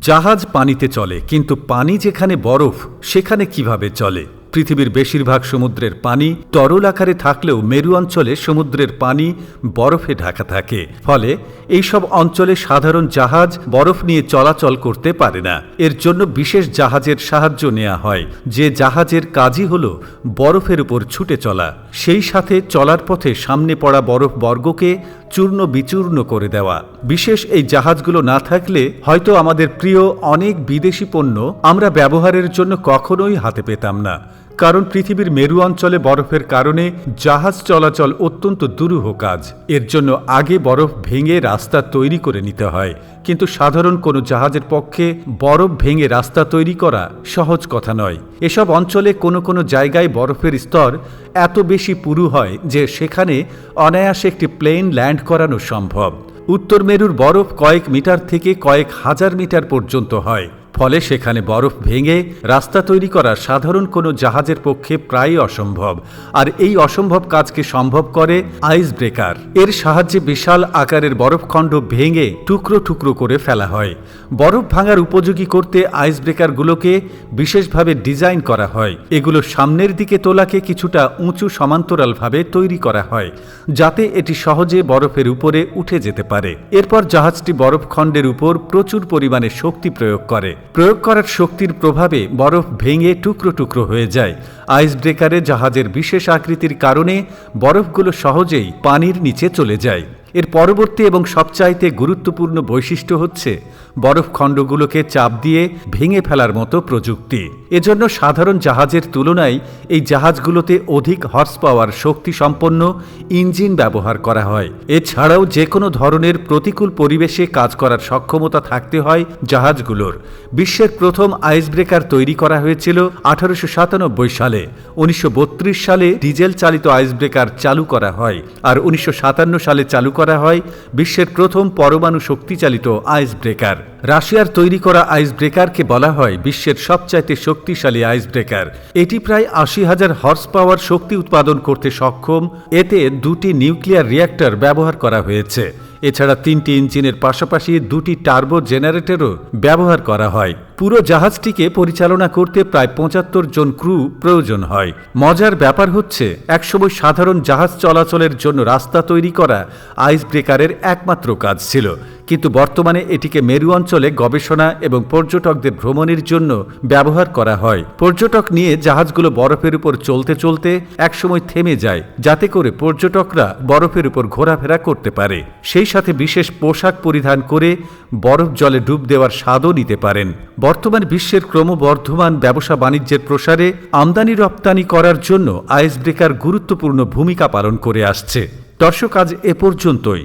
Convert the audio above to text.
জাহাজ পানিতে চলে, কিন্তু পানি যেখানে বরফ, সেখানে কীভাবে চলে? পৃথিবীর বেশিরভাগ সমুদ্রের পানি তরল আকারে থাকলেও মেরু অঞ্চলে সমুদ্রের পানি বরফে ঢাকা থাকে। ফলে এইসব অঞ্চলে সাধারণ জাহাজ বরফ নিয়ে চলাচল করতে পারে না। এর জন্য বিশেষ জাহাজের সাহায্য নেওয়া হয়। যে জাহাজের কাজই হল বরফের উপর ছুটে চলা। সেই সাথে চলার পথে সামনে পড়া বরফ বর্গকে চূর্ণ বিচূর্ণ করে দেওয়া। বিশেষ এই জাহাজগুলো না থাকলে হয়তো আমাদের প্রিয় অনেক বিদেশি পণ্য আমরা ব্যবহারের জন্য কখনোই হাতে পেতাম না। কারণ পৃথিবীর মেরু অঞ্চলে বরফের কারণে জাহাজ চলাচল অত্যন্ত দুরূহ কাজ। এর জন্য আগে বরফ ভেঙে রাস্তা তৈরি করে নিতে হয়। কিন্তু সাধারণ কোনো জাহাজের পক্ষে বরফ ভেঙে রাস্তা তৈরি করা সহজ কথা নয়। এসব অঞ্চলে কোনো কোনো জায়গায় বরফের স্তর এত বেশি পুরু হয় যে সেখানে অনায়াসে একটি প্লেন ল্যান্ড করানো সম্ভব। উত্তর মেরুর বরফ কয়েক মিটার থেকে কয়েক হাজার মিটার পর্যন্ত হয়। ফলে সেখানে বরফ ভেঙে রাস্তা তৈরি করা সাধারণ কোনো জাহাজের পক্ষে প্রায় অসম্ভব। আর এই অসম্ভব কাজকে সম্ভব করে আইস ব্রেকার এর সাহায্যে বিশাল আকারের বরফখণ্ড ভেঙে টুকরো টুকরো করে ফেলা হয়। বরফ ভাঙার উপযোগী করতে আইস ব্রেকারগুলোকে বিশেষভাবে ডিজাইন করা হয়। এগুলো সামনের দিকে তোলাকে কিছুটা উঁচু সমান্তরালভাবে তৈরি করা হয়, যাতে এটি সহজে বরফের উপরে উঠে যেতে পারে। এরপর জাহাজটি বরফখণ্ডের উপর প্রচুর পরিমাণে শক্তি প্রয়োগ করে। প্রয়োগ করার শক্তির প্রভাবে বরফ ভেঙে টুকরো টুকরো হয়ে যায়। আইস ব্রেকারে জাহাজের বিশেষ আকৃতির কারণে বরফগুলো সহজেই পানির নিচে চলে যায়। এর পরবর্তী এবং সবচাইতে গুরুত্বপূর্ণ বৈশিষ্ট্য হচ্ছে বরফখণ্ডগুলোকে চাপ দিয়ে ভেঙে ফেলার মতো প্রযুক্তি। এজন্য সাধারণ জাহাজের তুলনায় এই জাহাজগুলোতে অধিক হর্স পাওয়ার শক্তি সম্পন্ন ইঞ্জিন ব্যবহার করা হয়। এছাড়াও যে কোনো ধরনের প্রতিকূল পরিবেশে কাজ করার সক্ষমতা থাকতে হয় জাহাজগুলোর। বিশ্বের প্রথম আইস ব্রেকার তৈরি করা হয়েছিল আঠারোশো সাতানব্বই সালে। উনিশশো বত্রিশ সালে ডিজেল চালিত আইস ব্রেকার চালু করা হয়। আর উনিশশো সাতান্ন সালে চালু করা হয় বিশ্বের প্রথম পরমাণু শক্তিচালিত আইস ব্রেকার রাশিয়ার তৈরি করা আইস ব্রেকারকে বলা হয় বিশ্বের সবচাইতে শক্তিশালী আইস ব্রেকার এটি প্রায় আশি হাজার হর্স পাওয়ার শক্তি উৎপাদন করতে সক্ষম। এতে দুটি নিউক্লিয়ার রিয়্যাক্টর ব্যবহার করা হয়েছে। এছাড়া তিনটি ইঞ্জিনের পাশাপাশি দুটি টার্বো জেনারেটরও ব্যবহার করা হয়। পুরো জাহাজটিকে পরিচালনা করতে প্রায় পঁচাত্তর জন ক্রু প্রয়োজন হয়। মজার ব্যাপার হচ্ছে, একসময় সাধারণ জাহাজ চলাচলের জন্য রাস্তা তৈরি করা আইস ব্রেকারের একমাত্র কাজ ছিল। কিন্তু বর্তমানে এটিকে মেরু অঞ্চলে গবেষণা এবং পর্যটকদের ভ্রমণের জন্য ব্যবহার করা হয়। পর্যটক নিয়ে জাহাজগুলো বরফের উপর চলতে চলতে একসময় থেমে যায়, যাতে করে পর্যটকরা বরফের উপর ঘোরাফেরা করতে পারে। সেই সাথে বিশেষ পোশাক পরিধান করে বরফ জলে ডুব দেওয়ার স্বাদও নিতে পারেন। বর্তমান বিশ্বের ক্রমবর্ধমান ব্যবসা বাণিজ্যের প্রসারে আমদানি রপ্তানি করার জন্য আইস ব্রেকার গুরুত্বপূর্ণ ভূমিকা পালন করে আসছে। দর্শক, আজ এ পর্যন্তই।